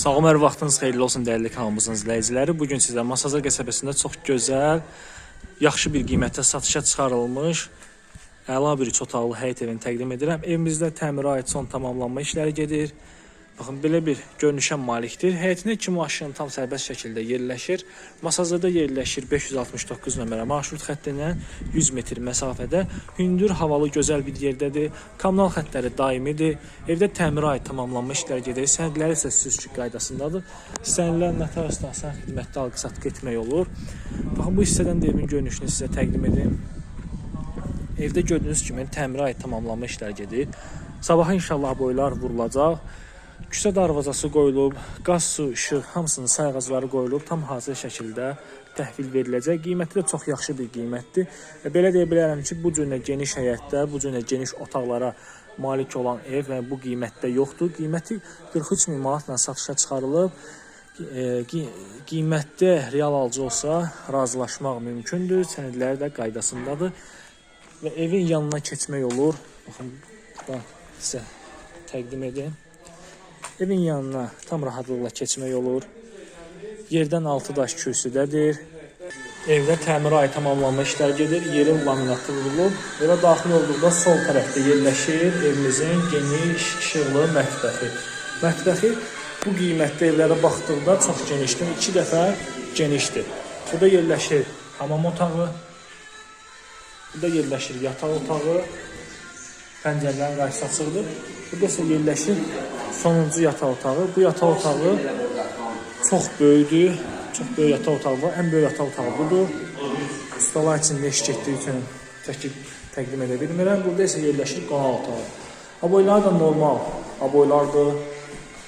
Sağ olun, hər vaxtınız xeyirli olsun dəyərli kanalımızın izləyiciləri. Bu gün sizə Masazır qəsəbəsində çox gözəl, yaxşı bir qiymətə satışa çıxarılmış əla bir üç otaqlı həyət evini təqdim edirəm. Evimizdə təmirə aid son tamamlanma işləri gedir. Baxın, belə bir görünüşə malikdir. Həyətinə iki maşın tam sərbəst şəkildə yerləşir. Masazırda yerləşir 569 nömrə marşrut xəttindən 100 metr məsafədə. Hündür, havalı, gözəl bir yerdədir. Kommunal xəttləri daimidir. Evdə təmirə aid tamamlanma işləri gedir. Sənədləri isə süzgü qaydasındadır. İstənilən notarial stansiya xidmətdə alqı-satqı olur. Baxın, bu hissədən də evin görünüşünü sizə təqdim edim. Evdə gördüyünüz kimi təmirə aid tamamlanma işləri gedir. Sabaha inşallah boylar vurulacaq. Küçə darvazası qoyulub, qaz, su, işıq hamısının sayğacları qoyulub, tam hazır şəkildə təhvil veriləcək. Qiyməti də çox yaxşı bir qiymətdir. Və belə deyə bilərəm ki, bu cür geniş həyətdə, bu cür geniş otaqlara malik olan ev və bu qiymətdə yoxdur. Qiyməti 43 min manatla satışa çıxarılıb. E, qi- qiymətdə real alıcı olsa razılaşmaq mümkündür. Sənədləri də qaydasındadır. Və evin yanına keçmək olur. Baxın, burada sizə təqdim edim. Evin yanına tam rahatlıqla keçmək olur. Yerdən 6 daş kürsüdədir. Evdə təmirə aid tamamlanma işləri gedir. Yerin laminatı vurulub. Evə daxil olduqda sol tərəfdə yerləşir evimizin geniş, işıqlı mətbəxi. Mətbəxi bu qiymətli evlərə baxdıqda çox genişdir. 2 dəfə genişdir. Burada yerləşir hamam otağı, Burada yerləşir yataq otağı, pəncərələrin qarşısı açıqdır. Burada isə yerləşir sonuncu yataq otağı. Bu yataq otağı çox böyükdür. Çox böyük yataq otağı var. Ən böyük yataq otağı budur. Ustalar içində iş getdiyi üçün çəkib təqdim edə bilmirəm. Burada isə yerləşir qonaq otağı. Aboylar da normal aboylardır.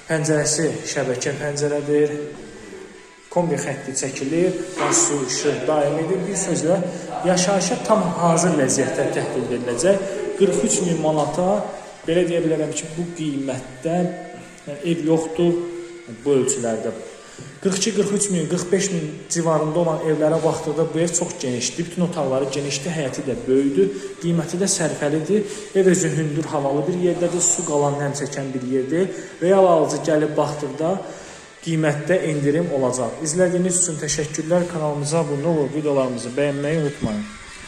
Pəncərəsi şəbəkə pəncərədir. Kombi xətti çəkilir, qaz, su, işıq daimidir. Bir sözlə yaşayışa tam hazır vəziyyətdə təhvil veriləcək. 43 min manata belə deyə bilərəm ki, bu qiymətdə yəni ev yoxdur bu ölçülərdə. 42-43 min, 45 min civarında olan evlərə baxdıqda bu ev çox genişdir. Bütün otaqları genişdir, həyəti də böyükdür, qiyməti də sərfəlidir. Ev özü hündür, havalı bir yerdədir, su qalan nəm çəkən bir yerdir. Real alıcı gəlib baxdıqda qiymətdə endirim olacaq. İzlədiyiniz üçün təşəkkürlər. Kanalımıza abunə olub videolarımızı bəyənməyi unutmayın.